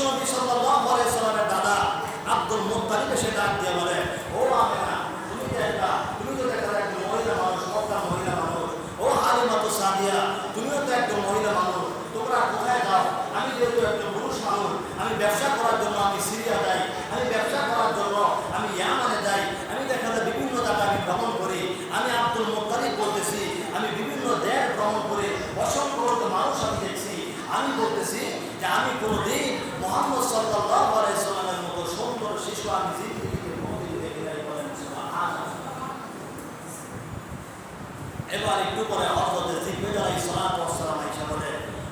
বিশ্বনবী সাল্লাল্লাহু আলাইহি সাল্লামের দাদা আব্দুল মুত্তালিব এসে ডাক দিয়ে বলে ও আমেনা তুমি তো একটা তুমি তো দেখা যায় একজন মহিলা মানুষ মক্কার মহিলা মানুষ ও হালিমা তো সাদিয়া তুমিও তো একজন মহিলা মানুষ তোমরা কোথায় যাও আমি যেহেতু একজন পুরুষ মানুষ আমি ব্যবসা করার জন্য আমি সিরিয়া যাই আমি ব্যবসা করার জন্য আমি ইয়ামানে যাই আমি দেখা যায় বিভিন্ন জায়গায় আমি ভ্রমণ করি আমি আব্দুল মুত্তালিব বলতেছি আমি বিভিন্ন দেশ ভ্রমণ করে অসংখ্য মানুষ আমি দেখছি আমি বলতেছি যে আমি কোনোদিন মোহাম্মদ সাল্লাল্লাহু আলাইহি সাল্লামের মতো এবার একটু পরে হযরত জিব্রাইল আলাইহিস সালাতু ওয়াস সালাম বলে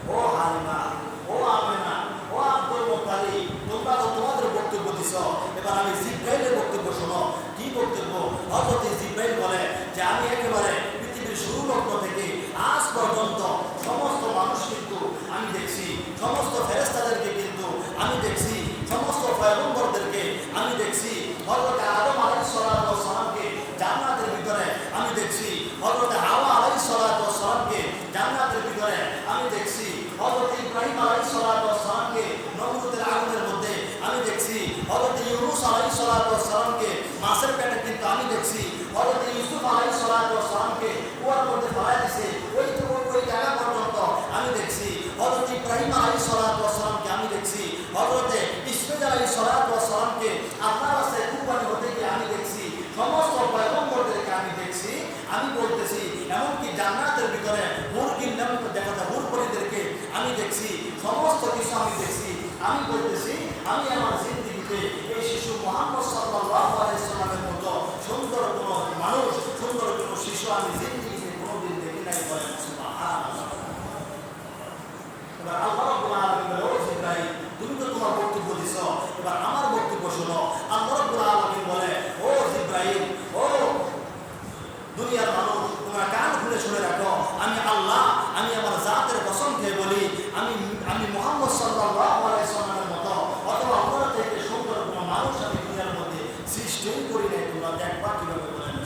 ও হালিমা ও আমেনা ও আব্দুল মোতালি তোমরা তোমাদের বক্তব্য দিছ এবার আমি জিব্রাইলের বক্তব্য শোনো। কি বক্তব্য? হযরত জিব্রাইল বলে যে আমি একেবারে পৃথিবীর শুরু লগ্ন থেকে আজ পর্যন্ত সমস্ত মানুষ কিন্তু আমি দেখছি সমস্ত ফেরেস্তাদেরকে কিন্তু আমি দেখছি সমস্ত পয়গম্বরদেরকে আমি দেখছি, হযরত আদম আলাইহিস সালাতু ওয়াস সালামকে জান্নাতের ভিতরে আমি দেখছি, হযরত হাওয়া আলাইহিস সালাতু ওয়াস সালামকে জান্নাতের ভিতরে আমি দেখছি, হযরত ইব্রাহিম আলাইহিস সালাতু ওয়াস সালামকে নমরুদের আগুনের মধ্যে আমি দেখছি, হযরত ইউনূস আলাইহিস সালাতু ওয়াস সালামকে মাছের পেটে কিন্তু আমি দেখছি, হযরত ইউসুফ আলাইহিস সালাতু ওয়াস সালামকে কুয়ার মধ্যে ফেলায় দিছে, ওই তো ওই জায়গা পর্যন্ত আমি দেখছি, হযরত ইব্রাহিম আলাইহিস সালাতু ওয়াস সালামকে আমি দেখছি, হযরত ইসমাঈল আলাইহিস সালাতু ওয়াস সালামকে আপনার রাস্তায় কুরবানি হতে গিয়ে আমি দেখছি সমস্ত পয়গম্বরদেরকে আমি দেখছি আমি বলতেছি এমনকি জান্নাতের ভিতরে মুরগির নাম দেখা যায় হুরপরিদেরকে আমি দেখছি, সমস্ত কিছু আমি দেখছি। আমি বলতেছি, আমি আমার জিন্দিগিতে এই শিশু মোহাম্মদ সাল্লাহ আলাইহি সাল্লামের মতো সুন্দর কোনো মানুষ, সুন্দর কোনো শিশু আমি জিন্দিগিতে কোনোদিন দেখি নাই বলেন সুবহানাল্লাহ এবার আল্লাহ রাব্বুল আলামিন বলে ও জিব্রাইল তুমি তো তোমার বক্তব্য দিছো এবার আমার বক্তব্য শোনো আল্লাহ রাব্বুল আলামিন বলে ও জিব্রাইল ও দুনিয়ার মানুষ তোমরা কান খুলে শুনে রাখো আমি আল্লাহ আমি আমার কসম বলি, আমি আমি মোহাম্মদ আলাইহি সাল্লামের মতো, অথবা আমরা থেকে সুন্দর কোনো মানুষ আমি দুনিয়ার মধ্যে সৃষ্টিও করি নাই, তোমরা দেখবা কীভাবে বলেন।